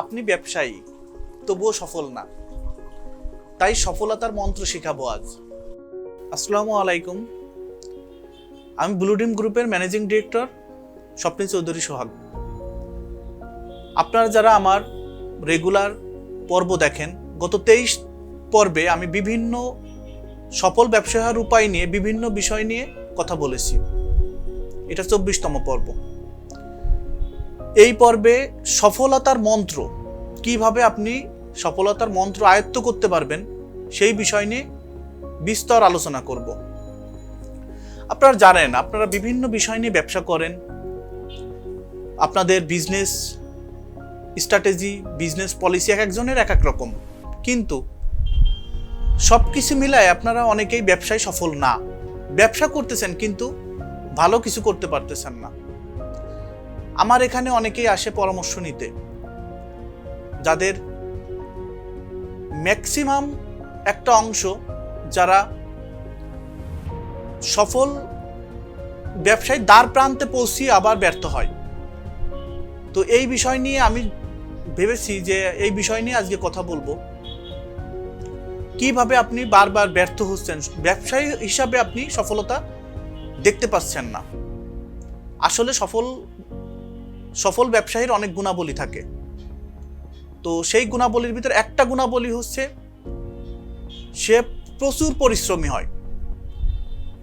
আপনি ব্যবসায়ী, তবুও সফল না। তাই সফলতার মন্ত্র শেখাবো আজ। আসসালামু আলাইকুম। আমি ব্লুডিম গ্রুপের ম্যানেজিং ডিরেক্টর স্বপ্নী চৌধুরী সোহাগ। আপনারা যারা আমার রেগুলার পর্ব দেখেন, গত তেইশ পর্বে আমি বিভিন্ন সফল ব্যবসায়ের উপায় নিয়ে বিভিন্ন বিষয় নিয়ে কথা বলেছি। এটা চব্বিশতম পর্ব। এই পর্বে সফলতার মন্ত্র, কীভাবে আপনি সফলতার মন্ত্র আয়ত্ত করতে পারবেন, সেই বিষয় নিয়ে বিস্তর আলোচনা করব। আপনারা জানেন, আপনারা বিভিন্ন বিষয় নিয়ে ব্যবসা করেন। আপনাদের বিজনেস স্ট্র্যাটেজি বিজনেস পলিসি এক একজনের এক এক রকম। কিন্তু সব কিছু মিলায় আপনারা অনেকেই ব্যবসায় সফল না। ব্যবসা করতেছেন, কিন্তু ভালো কিছু করতে পারতেছেন না। আমার এখানে অনেকেই আসে পরামর্শ নিতে, যাদের ম্যাক্সিমাম একটা অংশ যারা সফল ব্যবসায় দ্বার প্রান্তে পৌঁছিয়ে আবার ব্যর্থ হয়। তো এই বিষয় নিয়ে আমি ভেবেছি যে এই বিষয় নিয়ে আজকে কথা বলব। কীভাবে আপনি বারবার ব্যর্থ হচ্ছেন? ব্যবসায়ী হিসাবে আপনি সফলতা দেখতে পাচ্ছেন না। আসলে সফল সফল ব্যবসায়ীর অনেক গুণাবলী থাকে। তো সেই গুণাবলীর ভিতরে একটা গুণাবলী হচ্ছে, সে প্রচুর পরিশ্রমী হয়।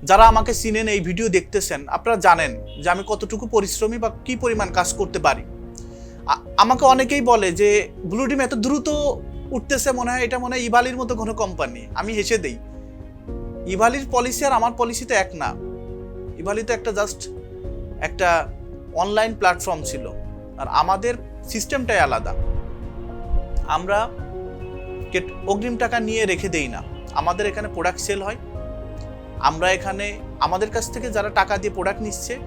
যারা আমাকে চিনেন, এই ভিডিও দেখতেছেন, আপনারা জানেন যে আমি কতটুকু পরিশ্রমী বা কি পরিমাণ কাজ করতে পারি। আমাকে অনেকেই বলে যে, ব্লু ডিম এত দ্রুত উঠতেছে মনে হয়, এটা মনে হয় ইভালির মতো কোনো কোম্পানি। আমি হেসে দেই। ইভালির পলিসি আর আমার পলিসি তো এক না। ইভালি তো একটা জাস্ট একটা অনলাইন প্ল্যাটফর্ম ছিল। আর আমাদের সিস্টেমটাই আলাদা। আমরা অগ্রিম টাকা নিয়ে রেখে দেই না। আমাদের এখানে প্রোডাক্ট সেল হয়। আমরা এখানে, আমাদের কাছ থেকে যারা টাকা দিয়ে প্রোডাক্ট নিচ্ছে,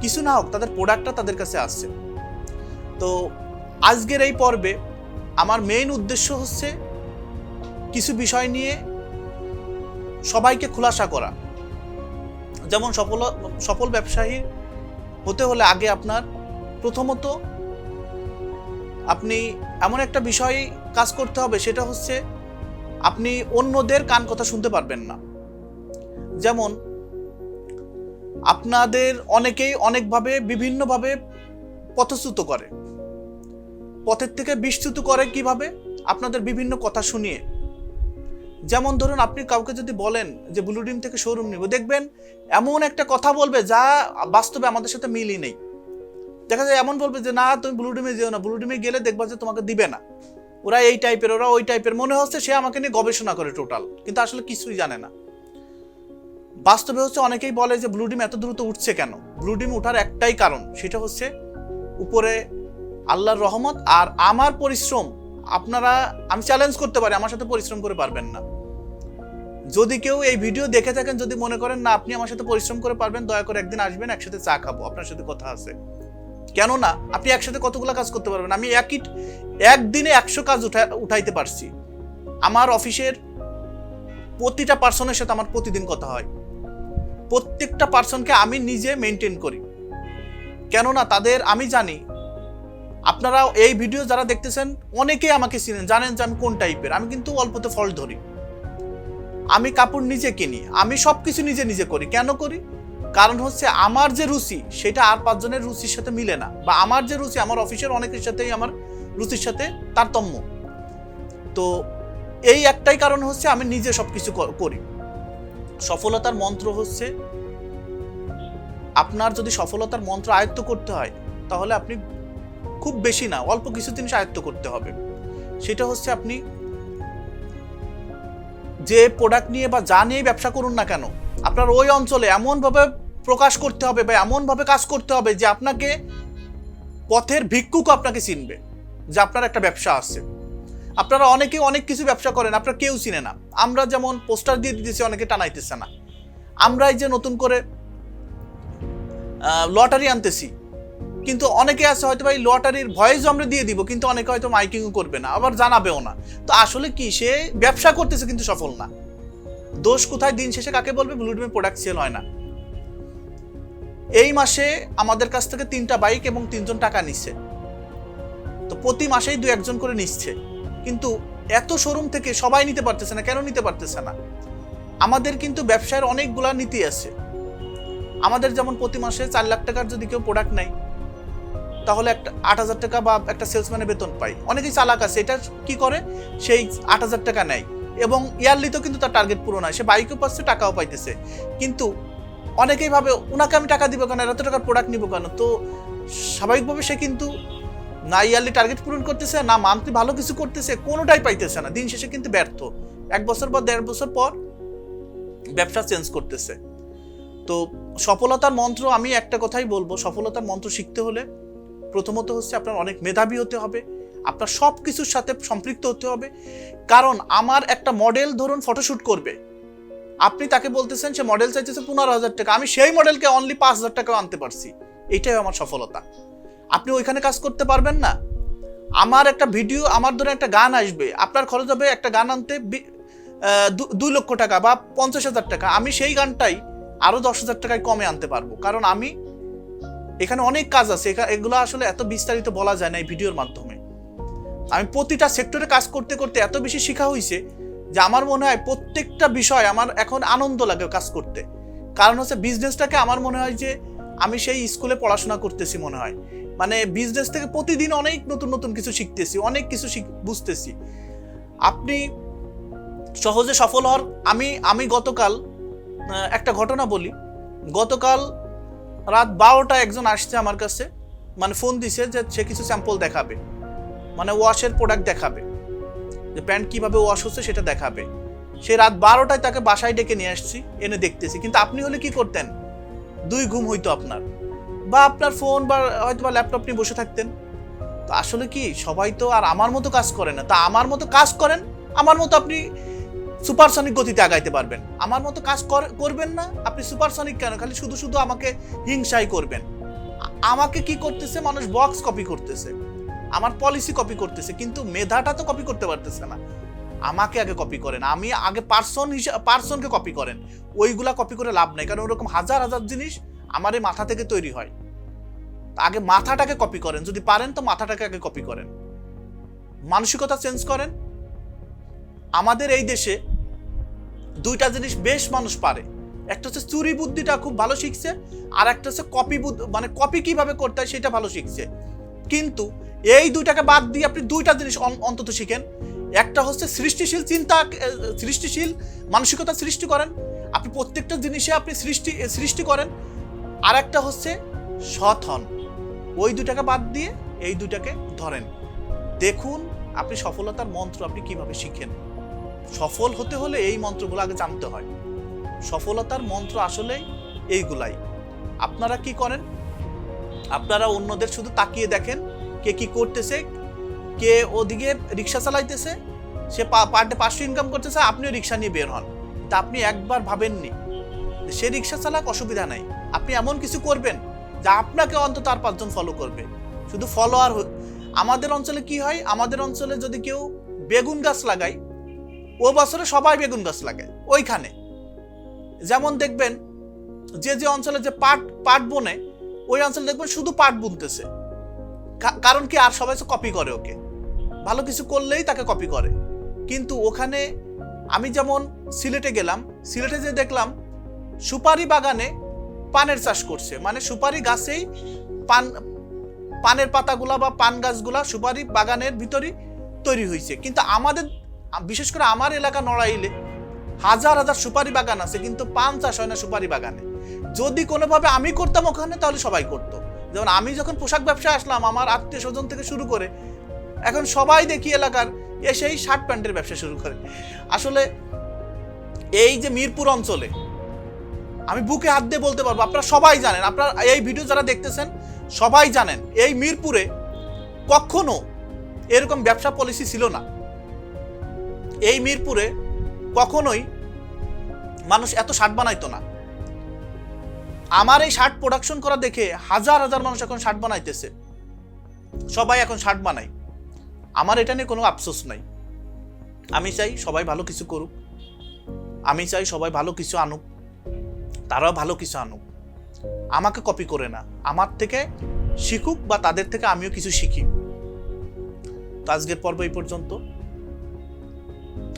কিছু না হোক, তাদের প্রোডাক্টটা তাদের কাছে আসছে। তো আজকের এই পর্বে আমার মেইন উদ্দেশ্য হচ্ছে কিছু বিষয় নিয়ে সবাইকে খুলাসা করা। যেমন সফল সফল ব্যবসায়ী হতে হলে আগে আপনার প্রথমত আপনি এমন একটা বিষয় কাজ করতে হবে, সেটা হচ্ছে আপনি অন্যদের কান কথা শুনতে পারবেন না। যেমন আপনাদের অনেকেই অনেকভাবে বিভিন্নভাবে পথচ্যুত করে। পথের থেকে বিচ্যুত করে কীভাবে? আপনাদের বিভিন্ন কথা শুনিয়ে। যেমন ধরুন আপনি কাউকে যদি বলেন যে ব্লু ডিম থেকে শোরুম নিব, দেখবেন এমন একটা কথা বলবে যা বাস্তবে আমাদের সাথে মিলই নেই। দেখা যায় এমন বলবে যে, না, তুমি ব্লু ডিমে যেও না ব্লু ডিমে গেলে দেখবা যে তোমাকে দিবে না। ওরা এই টাইপের ওরা ওই টাইপের মনে হচ্ছে সে আমাকে নিয়ে গবেষণা করে টোটাল কিন্তু আসলে কিছুই জানে না। বাস্তবে হচ্ছে অনেকেই বলে যে ব্লু ডিম এত দ্রুত উঠছে কেন? ব্লু ডিম ওঠার একটাই কারণ, সেটা হচ্ছে উপরে আল্লাহর রহমত আর আমার পরিশ্রম। আপনারা, আমি চ্যালেঞ্জ করতে পারি, আমার সাথে পরিশ্রম করে পারবেন না। যদি কেউ এই ভিডিও দেখে থাকেন, যদি মনে করেন, না, আপনি আমার সাথে পরিশ্রম করে পারবেন, দয়া করে একদিন আসবেন, একসাথে চা খাব, আপনার সাথে কথা আছে। কেননা, আপনি একসাথে কতগুলো কাজ করতে পারবেন? আমি একই একদিনে একশো কাজ উঠা, উঠাইতে পারছি। আমার অফিসের প্রতিটা পার্সনের সাথে আমার প্রতিদিন কথা হয়। প্রত্যেকটা পার্সনকে আমি নিজে মেনটেন করি। কেননা, তাদের, আমি জানি আপনারা এই ভিডিও যারা দেখতেছেন, অনেকেই আমাকে চিনেন, জানেন যে আমি কোন টাইপের। আমি কিন্তু অল্পতে ফল ধরি। আমি কাপড় নিজে কিনি, আমি সব কিছু নিজে নিজে করি। কেন করি? কারণ হচ্ছে আমার যে রুচি, সেটা আর পাঁচজনের রুচির সাথে মিলে না। বা আমার যে রুচি, আমার অফিসের অনেকের সাথেই আমার রুচির সাথে তারতম্য। তো এই একটাই কারণ হচ্ছে আমি নিজে সব কিছু করি। সফলতার মন্ত্র হচ্ছে, আপনার যদি সফলতার মন্ত্র আয়ত্ত করতে হয়, তাহলে আপনি খুব বেশি না, অল্প কিছু জিনিস আয়ত্ত করতে হবে। সেটা হচ্ছে আপনি যে প্রোডাক্ট নিয়ে বা যা নিয়ে ব্যবসা করুন না কেন, আপনার ওই অঞ্চলে এমনভাবে প্রকাশ করতে হবে বা এমনভাবে কাজ করতে হবে যে আপনাকে পথের ভিক্ষুক আপনাকে চিনবে যে আপনার একটা ব্যবসা আছে। আপনারা অনেকে অনেক কিছু ব্যবসা করেন, আপনারা কেউ চিনে না। আমরা যেমন পোস্টার দিয়ে দিতেছি, অনেকে টানাইতেছে না। আমরা এই যে নতুন করে লটারি আনতেছি কিন্তু অনেকে আছে হয়তো ভাই লটারির ভয়েস আমরা দিয়ে দিব, কিন্তু অনেকে হয়তো মাইকিংও করবে না, আবার জানাবেও না। তো আসলে কি, সে ব্যবসা করতেছে কিন্তু সফল না। দোষ কোথায়, দিন শেষে কাকে বলবে? ব্লুডিমে প্রোডাক্ট সেল হয় না। এই মাসে আমাদের কাছ থেকে তিনটা বাইক এবং তিনজন টাকা নিচ্ছে। তো প্রতি মাসেই দু একজন করে নিচ্ছে। কিন্তু এত শোরুম থেকে সবাই নিতে পারতেছে না, কেন নিতে পারতেছে না? আমাদের কিন্তু ব্যবসায়ের অনেকগুলা নীতি আছে। আমাদের যেমন প্রতি মাসে চার লাখ টাকার যদি কেউ প্রোডাক্ট নেয় তাহলে একটা আট হাজার টাকা বা একটা সেলসম্যানের বেতন পাই। অনেকেই চালাক আছে, এটা কি করে? সেই আট হাজার টাকা নেয়। এবং ইয়ারলিতেও কিন্তু তার টার্গেট পূরণ হয়, সে বাইকও পাচ্ছে, টাকাও পাইতেছে। কিন্তু অনেকেই ভাবে ওনাকে আমি টাকা দিব কেন? এত টাকার প্রোডাক্ট নিব কেন? তো স্বাভাবিকভাবে সে কিন্তু না ইয়ারলি টার্গেট পূরণ করতেছে, না মান্থলি ভালো কিছু করতেছে, কোনোটাই পাইতেছে না। দিন শেষে কিন্তু ব্যর্থ। এক বছর বা দেড় বছর পর ব্যবসা চেঞ্জ করতেছে। তো সফলতার মন্ত্র আমি একটা কথাই বলব, সফলতার মন্ত্র শিখতে হলে প্রথমত হচ্ছে আপনার অনেক মেধাবী হতে হবে, আপনার সব কিছুর সাথে সম্পৃক্ত হতে হবে। কারণ আমার একটা মডেল ধরুন ফটোশ্যুট করবে। আপনি তাকে বলতেছেন সে মডেল চাইতেছে পনেরো হাজার টাকা, আমি সেই মডেলকে অনলি পাঁচ হাজার টাকাও আনতে পারছি। এটাই আমার সফলতা। আপনি ওইখানে কাজ করতে পারবেন না। আমার একটা ভিডিও আমার ধরে একটা গান আসবে, আপনার খরচ হবে একটা গান আনতে দুই লক্ষ টাকা বা পঞ্চাশ হাজার টাকা। আমি সেই গানটাই আরও দশ হাজার টাকায় কমে আনতে পারব। কারণ আমি এখানে অনেক কাজ আছে এগুলো আসলে এত বিস্তারিত বলা যায় না এই ভিডিওর মাধ্যমে। আমি প্রতিটা সেক্টরে কাজ করতে করতে এত বেশি শেখা হয়েছে যে আমার মনে হয় প্রত্যেকটা বিষয় আমার এখন আনন্দ লাগে কাজ করতে। কারণ হচ্ছে বিজনেসটাকে আমার মনে হয় যে আমি সেই স্কুলে পড়াশোনা করতেছি মনে হয়। মানে বিজনেস থেকে প্রতিদিন অনেক নতুন নতুন কিছু শিখতেছি, অনেক কিছু বুঝতেছি। আপনি সহজে সফল হওয়ার আমি আমি গতকাল একটা ঘটনা বলি। গতকাল রাত বারোটা একজন আসছে আমার কাছে মানে ফোন দিছে যে সে কিছু স্যাম্পল দেখাবে। মানে ওয়াশের প্রোডাক্ট দেখাবে। যে প্যান্ট কীভাবে ওয়াশ হচ্ছে সেটা দেখাবে। সে রাত বারোটায় তাকে বাসায় ডেকে নিয়ে আসছি, এনে দেখতেছি। কিন্তু আপনি হলে কি করতেন? দুই ঘুম হইতো আপনার। বা আপনার ফোন বা হয়তো বা ল্যাপটপ নিয়ে বসে থাকতেন। তো আসলে কি, সবাই তো আর আমার মতো কাজ করে না। তা আমার মতো কাজ করেন, আমার মতো আপনি সুপারসনিক গতিতে আগাইতে পারবেন। আমার মতো কাজ কর- করবেন না, আপনি সুপারসনিক কেন? খালি শুধু শুধু আমাকে হিংসাই করবেন। আমাকে কি করতেছে? মানুষ বক্স কপি করতেছে। আমার পলিসি কপি করতেছে, কিন্তু মেধাটা তো কপি করতে পারতেছে না। আমাকে আগে কপি করেন। আমি আগে পার্সন হিসেবে পার্সনকে কপি করেন। ওইগুলা কপি করে লাভ নেই, কারণ ওরকম হাজার হাজার জিনিস আমার এই মাথা থেকে তৈরি হয়। আগে মাথাটাকে কপি করেন। যদি পারেন তো মাথাটাকে আগে কপি করেন। মানসিকতা চেঞ্জ করেন। আমাদের এই দেশে দুইটা জিনিস বেশ মানুষ পারে। একটা হচ্ছে চুরি বুদ্ধিটা খুব ভালো শিখছে, আর একটা হচ্ছে কপি মানে কপি কীভাবে করতে হয় সেটা ভালো শিখছে। কিন্তু এই দুইটাকে বাদ দিয়ে আপনি দুইটা জিনিস অন্তত শিখেন। একটা হচ্ছে সৃষ্টিশীল চিন্তা সৃষ্টিশীল মানসিকতা সৃষ্টি করেন। আপনি প্রত্যেকটা জিনিসে আপনি সৃষ্টি সৃষ্টি করেন। আর একটা হচ্ছে সৎ হন। ওই দুটাকে বাদ দিয়ে এই দুটাকে ধরেন। দেখুন আপনি সফলতার মন্ত্র আপনি কীভাবে শিখেন। সফল হতে হলে এই মন্ত্রগুলো আগে জানতে হয়। সফলতার মন্ত্র আসলে এইগুলাই। আপনারা কি করেন? আপনারা অন্যদের শুধু তাকিয়ে দেখেন কে কি করতেছে, কে ওদিকে রিক্সা চালাইতেছে, সে পার ডে পাঁচশো ইনকাম করতেছে, আপনিও রিক্সা নিয়ে বের হন। তা আপনি একবার ভাবেননি সে রিক্সা চালাক অসুবিধা নাই। আপনি এমন কিছু করবেন যা আপনাকে অন্তত আর পাঁচজন ফলো করবে। শুধু ফলোয়ার আমাদের অঞ্চলে কি হয়? আমাদের অঞ্চলে যদি কেউ বেগুন গাছ লাগায় ও বছরে সবাই বেগুন গাছ লাগে ওইখানে। যেমন দেখবেন, যে যে অঞ্চলে যে পাট পাট বনে, ওই অঞ্চলে দেখবেন শুধু পাট বুনতেছে। কারণ কি, আর সবাই কপি করে ওকে। ভালো কিছু করলেই তাকে কপি করে। কিন্তু ওখানে আমি যেমন সিলেটে গেলাম, সিলেটে যে দেখলাম, সুপারি বাগানে পানের চাষ করছে। মানে সুপারি গাছেই পান, পানের পাতাগুলা বা পান গাছগুলা সুপারি বাগানের ভিতরই তৈরি হয়েছে কিন্তু আমাদের বিশেষ করে আমার এলাকা নড়াইলে হাজার হাজার সুপারি বাগান আছে, কিন্তু পান চাষ হয় না সুপারি বাগানে। যদি কোনোভাবে আমি করতাম ওখানে, তাহলে সবাই করতো। যেমন আমি যখন পোশাক ব্যবসায় আসলাম, আমার আত্মীয় স্বজন থেকে শুরু করে, এখন সবাই দেখি এলাকার এসেই শার্ট প্যান্টের ব্যবসা শুরু করে। আসলে এই যে মিরপুর অঞ্চলে, আমি বুকে হাত দিয়ে বলতে পারব, আপনারা সবাই জানেন, আপনারা এই ভিডিও যারা দেখতেছেন, সবাই জানেন, এই মিরপুরে কখনো এরকম ব্যবসা পলিসি ছিল না। এই মিরপুরে কখনোই মানুষ এত শার্ট বানাইতো না। আমার এই শার্ট প্রোডাকশন করা দেখে হাজার হাজার মানুষ এখন শার্ট বানাইতেছে। সবাই এখন শার্ট বানাই আমার এটা নিয়ে কোনো আফসোস নাই। আমি চাই সবাই ভালো কিছু করুক। আমি চাই সবাই ভালো কিছু আনুক। তারাও ভালো কিছু আনুক। আমাকে কপি করে না। আমার থেকে শিখুক বা তাদের থেকে আমিও কিছু শিখি। তো আজকের পর্ব এই পর্যন্ত।